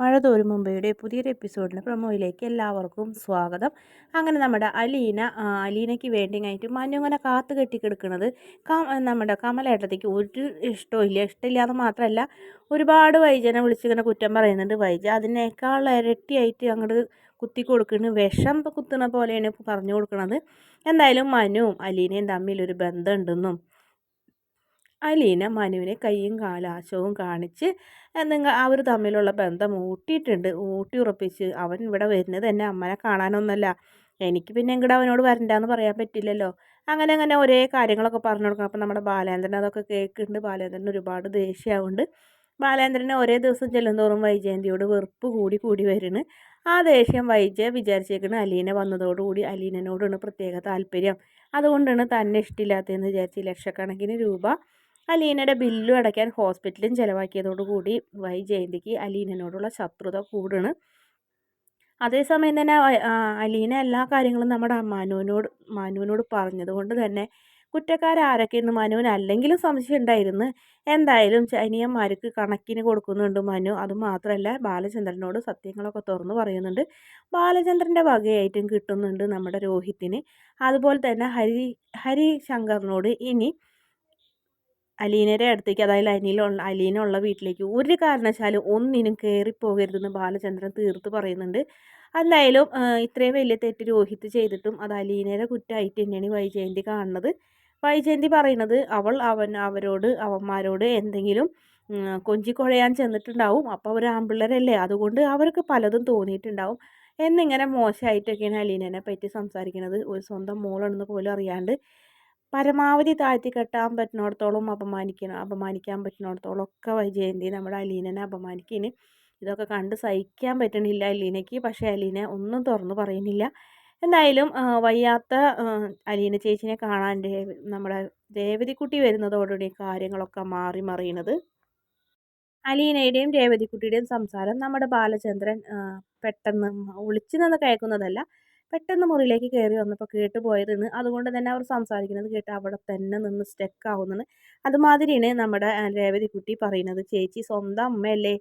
മഴ മുംബൈയുടെ പുതിയൊരു എപ്പിസോഡിന് പ്രൊമോയിലേക്ക് എല്ലാവർക്കും സ്വാഗതം. അങ്ങനെ നമ്മുടെ അലീന അലീനയ്ക്ക് വേണ്ടിയായിട്ട് മനു ഇങ്ങനെ കാത്തു കെട്ടിക്കിടക്കുന്നത് നമ്മുടെ കമലേട്ടത്തേക്ക് ഒരു ഇഷ്ടമില്ല ഇഷ്ടമില്ല മാത്രമല്ല ഒരുപാട് വൈജനെ വിളിച്ചിങ്ങനെ കുറ്റം പറയുന്നുണ്ട്. വൈജ അതിനേക്കാൾ ഇരട്ടിയായിട്ട് അങ്ങോട്ട് കുത്തി കൊടുക്കുന്നു വിഷം കുത്തുന്ന പോലെയാണ് പറഞ്ഞു കൊടുക്കുന്നത് എന്തായാലും മനുവും അലീനയും തമ്മിൽ ഒരു ബന്ധമുണ്ടെന്നും അലീന മനുവിനെ കൈയും കാലാശവും കാണിച്ച് നിങ്ങൾ അവർ തമ്മിലുള്ള ബന്ധം ഊട്ടിയിട്ടുണ്ട്. ഊട്ടി ഉറപ്പിച്ച് അവൻ ഇവിടെ വരുന്നത് എന്നെ അമ്മനെ കാണാനൊന്നല്ല. എനിക്ക് പിന്നെ ഇങ്ങോട്ട് അവനോട് വരണ്ടെന്ന് പറയാൻ പറ്റില്ലല്ലോ. അങ്ങനെ അങ്ങനെ ഒരേ കാര്യങ്ങളൊക്കെ പറഞ്ഞു കൊടുക്കണം. അപ്പം നമ്മുടെ ബാലേന്ദ്രൻ അതൊക്കെ കേൾക്കുന്നുണ്ട് ബാലേന്ദ്രൻ ഒരുപാട് ദേഷ്യമാവുന്നുണ്ട് ബാലേന്ദ്രനെ ഒരേ ദിവസം ചെല്ലുന്തോറും വൈജയന്തിയോട് വെറുപ്പ് കൂടി കൂടി വരുന്നു ആ ദേഷ്യം വൈജയ വിചാരിച്ചേക്കണ് അലീന വന്നതോടുകൂടി അലീനനോടാണ് പ്രത്യേക താല്പര്യം. അതുകൊണ്ടാണ് തന്നെ ഇഷ്ടമില്ലാത്തതെന്ന് വിചാരിച്ച് ലക്ഷക്കണക്കിന് രൂപ അലീനയുടെ ബില്ലും അടയ്ക്കാൻ ഹോസ്പിറ്റലും ചിലവാക്കിയതോടുകൂടി വൈ ജയന്തിക്ക് അലീനനോടുള്ള ശത്രുത കൂടുകയാണ് അതേസമയം തന്നെ അലീന എല്ലാ കാര്യങ്ങളും നമ്മുടെ മനുവിനോട് മനുവിനോട് പറഞ്ഞതുകൊണ്ട് തന്നെ കുറ്റക്കാരാരൊക്കെയെന്ന് മനുവിന് അല്ലെങ്കിലും സംശയം ഉണ്ടായിരുന്നു. എന്തായാലും ചൈനീയന്മാർക്ക് കണക്കിന് കൊടുക്കുന്നുണ്ട് മനു. അതുമാത്രമല്ല ബാലചന്ദ്രനോട് സത്യങ്ങളൊക്കെ തുറന്നു പറയുന്നുണ്ട്. ബാലചന്ദ്രന്റെ വകയായിട്ടും കിട്ടുന്നുണ്ട് നമ്മുടെ രോഹിത്തിന്. അതുപോലെ തന്നെ ഹരി ഹരിശങ്കറിനോട് ഇനി അലീനയുടെ അടുത്തേക്ക് അതായത് അനിലുള്ള അലീനുള്ള വീട്ടിലേക്ക് ഒരു കാരണവശാലും ഒന്നിനും കയറിപ്പോകരുതെന്ന് ബാലചന്ദ്രൻ തീർത്ത് പറയുന്നുണ്ട്. എന്തായാലും ഇത്രയും വലിയ തെറ്റ് രോഹിത് ചെയ്തിട്ടും അത് അലീനയുടെ കുറ്റമായിട്ട് തന്നെയാണ് വൈജയന്തി കാണുന്നത്. വൈജയന്തി പറയുന്നത് അവൾ അവൻ അവരോട് അവന്മാരോട് എന്തെങ്കിലും കൊഞ്ചി കുഴയാൻ ചെന്നിട്ടുണ്ടാവും. അപ്പോൾ അവർ ആമ്പിള്ളേരല്ലേ അതുകൊണ്ട് അവർക്ക് പലതും തോന്നിയിട്ടുണ്ടാവും. എന്നിങ്ങനെ മോശമായിട്ടൊക്കെയാണ് അലീനനെ പറ്റി സംസാരിക്കുന്നത്. ഒരു സ്വന്തം മോളാണെന്ന് പോലും അറിയാണ്ട് പരമാവധി താഴ്ത്തി കെട്ടാൻ പറ്റുന്നിടത്തോളം അപമാനിക്കണം അപമാനിക്കാൻ പറ്റുന്നിടത്തോളം ഒക്കെ വൈജയന്തി നമ്മുടെ അലീനനെ അപമാനിക്കുന്നു ഇതൊക്കെ കണ്ട് സഹിക്കാൻ പറ്റണില്ല അലീനയ്ക്ക്. പക്ഷേ അലീന ഒന്നും തുറന്നു പറയുന്നില്ല. എന്തായാലും വയ്യാത്ത അലീന ചേച്ചിനെ കാണാൻ നമ്മുടെ രേവതിക്കുട്ടി വരുന്നതോടുകൂടി കാര്യങ്ങളൊക്കെ മാറി മറിയണത് അലീനയുടെയും രേവതിക്കുട്ടിയുടെയും സംസാരം നമ്മുടെ ബാലചന്ദ്രൻ പെട്ടെന്ന് ഒളിച്ചു നിന്ന് കേൾക്കുന്നതല്ല. പെട്ടെന്ന് മുറിയിലേക്ക് കയറി വന്നപ്പോൾ കേട്ട് പോയതെന്ന് അതുകൊണ്ട് തന്നെ അവർ സംസാരിക്കുന്നത് കേട്ട് അവിടെ തന്നെ നിന്ന് സ്റ്റക്ക് ആവുന്നത് അതുമാതിരിയാണ് നമ്മുടെ രേവതി കുട്ടി പറയുന്നത്. ചേച്ചി സ്വന്തം അമ്മയല്ലേ?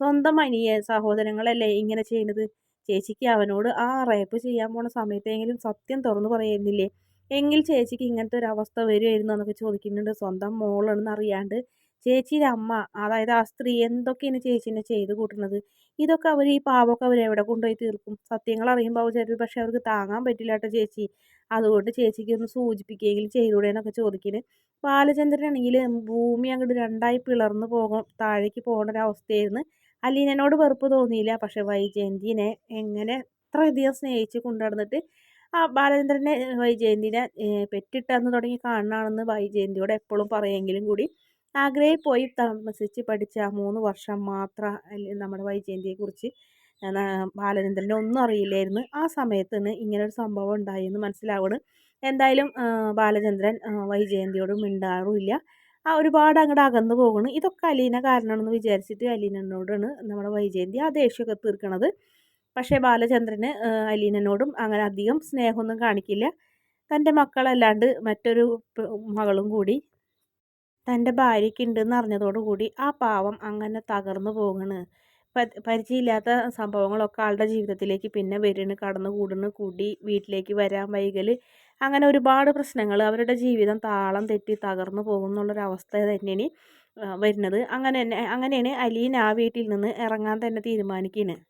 സ്വന്തം അനിയ സഹോദരങ്ങളല്ലേ ഇങ്ങനെ ചെയ്യുന്നത് ചേച്ചിക്ക് അവനോട് ആ റേപ്പ് ചെയ്യാൻ പോണ സമയത്തെങ്കിലും സത്യം തുറന്നു പറയുന്നില്ലേ? എങ്കിൽ ചേച്ചിക്ക് ഇങ്ങനത്തെ ഒരു അവസ്ഥ വരുമായിരുന്നു എന്നൊക്കെ ചോദിക്കുന്നുണ്ട്. സ്വന്തം മോളാണെന്ന് അറിയാണ്ട് ചേച്ചിയുടെ അമ്മ അതായത് ആ സ്ത്രീ എന്തൊക്കെയാണ് ചേച്ചീനെ ചെയ്ത് കൂട്ടുന്നത്? ഇതൊക്കെ അവർ ഈ പാവമൊക്കെ അവർ എവിടെ കൊണ്ടുപോയി തീർക്കും? സത്യങ്ങൾ അറിയുമ്പോൾ അവർ ചിലപ്പോൾ പക്ഷെ അവർക്ക് താങ്ങാൻ പറ്റില്ല കേട്ടോ ചേച്ചി. അതുകൊണ്ട് ചേച്ചിക്ക് ഒന്ന് സൂചിപ്പിക്കുകയെങ്കിലും ചെയ്തൂടെ എന്നൊക്കെ ചോദിക്കുന്നത് ബാലചന്ദ്രനാണെങ്കിൽ ഭൂമി അങ്ങോട്ട് രണ്ടായി പിളർന്നു പോകും താഴേക്ക് പോകുന്ന ഒരു അവസ്ഥയായിരുന്നു. അലീനനോട് വെറുപ്പ് തോന്നിയില്ല. പക്ഷെ വൈജയന്തിനെ എങ്ങനെ അത്രയധികം സ്നേഹിച്ച് കൊണ്ടുനടന്നിട്ട് ആ ബാലചന്ദ്രനെ വൈജയന്തിനെ പെറ്റിട്ടെന്ന് തുടങ്ങി കാണണമെന്ന് വൈജയന്തിയോട് എപ്പോഴും പറയുമെങ്കിലും കൂടി ആഗ്രയിൽ പോയി താമസിച്ച് പഠിച്ച മൂന്ന് വർഷം മാത്രം നമ്മുടെ വൈജയന്തിയെക്കുറിച്ച് ബാലചന്ദ്രനെ ഒന്നും അറിയില്ലായിരുന്നു. ആ സമയത്താണ് ഇങ്ങനൊരു സംഭവം ഉണ്ടായെന്ന് മനസ്സിലാവണം. എന്തായാലും ബാലചന്ദ്രൻ വൈജയന്തിയോട് മിണ്ടാറുമില്ല. ആ ഒരുപാട് അങ്ങോട്ട് അകന്നു പോകുന്നു ഇതൊക്കെ അലീന കാരണമാണെന്ന് വിചാരിച്ചിട്ട് അലീനനോടാണ് നമ്മുടെ വൈജയന്തി ആ ദേഷ്യമൊക്കെ തീർക്കണത്. പക്ഷേ ബാലചന്ദ്രന് അലീനനോടും അങ്ങനെ അധികം സ്നേഹമൊന്നും കാണിക്കില്ല. തന്റെ മക്കളല്ലാണ്ട് മറ്റൊരു മകളും കൂടി തന്റെ ഭാര്യയ്ക്ക് ഉണ്ടെന്ന് അറിഞ്ഞതോടുകൂടി ആ പാവം അങ്ങനെ തകർന്നു പോകണ്. പരിചയമില്ലാത്ത സംഭവങ്ങളൊക്കെ ആളുടെ ജീവിതത്തിലേക്ക് പിന്നെ വരുന്നു കടന്നു കൂടുന്നു കൂടി വീട്ടിലേക്ക് വരാൻ വൈകൽ. അങ്ങനെ ഒരുപാട് പ്രശ്നങ്ങൾ അവരുടെ ജീവിതം താളം തെറ്റി തകർന്നു പോകുന്നുള്ളൊരവസ്ഥ തന്നെയാണ് വരുന്നത്. അങ്ങനെ തന്നെ അങ്ങനെയാണ് അലീൻ ആ വീട്ടിൽ നിന്ന് ഇറങ്ങാൻ തന്നെ തീരുമാനിക്കുന്നത്